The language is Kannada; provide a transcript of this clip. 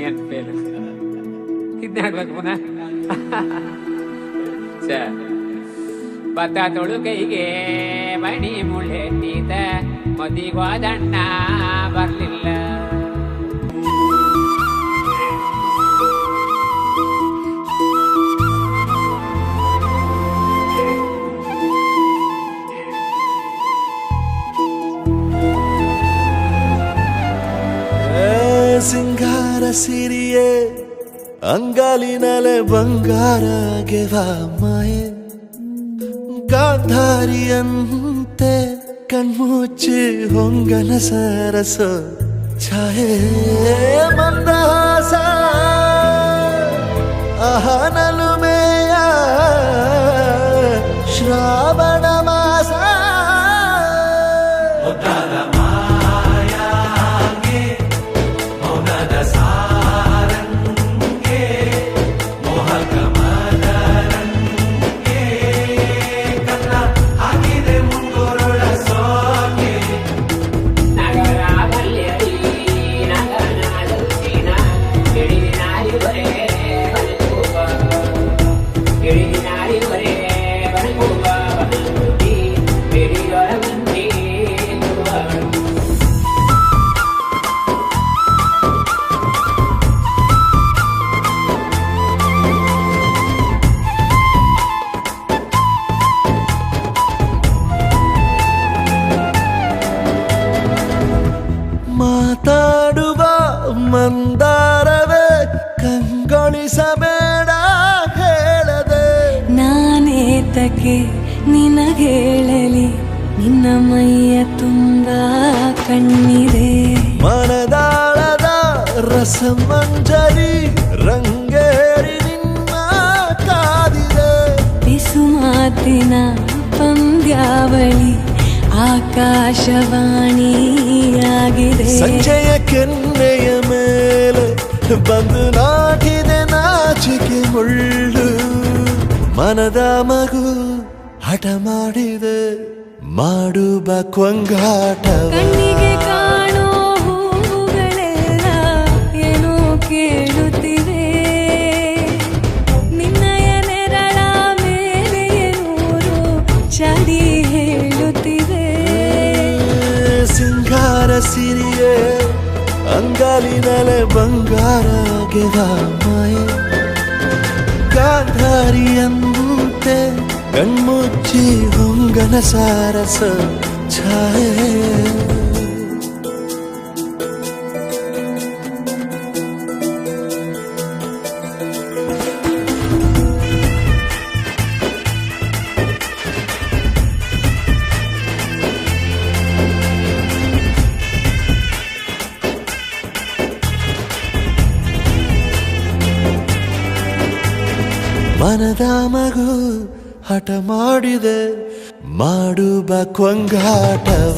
ನೆನ್ಪೇಲು ಇದ್ ಹೇಳ್ಬೇಕು ಪುನಃ ಛೆ. ಭತ್ತ ತೊಳು ಕೈಗೆ ಮಣಿ ನೀತ ಮದಿಗೋದಣ್ಣ ಸಿಂಗಾರ ಸಿರಿಯೇ ಅಂಗಾಲಿನಲೆ ಬಂಗಾರ ಗೆವಾ ಮಾಯೆ ಗಾಂಧಾರಿಯಂತೆ ಕಣ್ಮುಚ್ಚಿ ಹೊಂಗನ ಸರಸ ಛಾಯೆ ಮಂದಹಾಸ ಅಹನಲುಮೆಯ ಶ್ರಾವಣ ಮಾಸ ಕಂಗೊಳಿಸಬೇಡ ಹೇಳದೆ. ನಾನೇತಕ್ಕೆ ನಿನಗೇಳಲಿ ನಿನ್ನ ಮೈಯ ತುಂಬ ಕಣ್ಣಿದೆ. ಮನದಾಳದ ರಸಮಂಜರಿ ರಂಗೇರಿ ನಿನ್ನ ಕಾದಿದೆ. ಬಿಸು ಮಾತಿನ ಪಂದ್ಯಾವಳಿ ಆಕಾಶವಾಣಿಯಾಗಿದೆ. ಸಂಜೆಯ ಕೆನ್ನೆಯ ಮೇಲೆ ಬಂದು ನಾಟಿದೆ. ನಾಚಿಕೆ ಮುಳ್ಳು ಮನದ ಮಗು ಹಠ ಮಾಡಿದೆ ಮಾಡುವ ಕೊಂಗಾಟ ಕಣ್ಣಿಗೆ ಕಾಣೋ ಹೂವುಗಳೆಲ್ಲ ಏನೋ ಕೇಳುತ್ತಿವೆ. ನಿನ್ನಯ ನೆರಳ ಮೇಲೆ ನೂರು ಚಡಿ ಹೇಳುತ್ತಿವೆ. ಸಿಂಗಾರ ಸಿರಿಯೇ ಅಂಗಾಲಿನಲೆ ಬಂಗಾರ ಗೆವ ಮಾಯೆ ಗಾಂಧಾರಿಯಂತೆ ಕಣ್ಮುಚ್ಚಿ ಹೊಂಗನ ಸಾರಸ ಛಾಯೆ ಮನದ ಮಗು ಹಠ ಮಾಡಿದೆ ಮಾಡುವ ಕೊಂಗಾಟವ.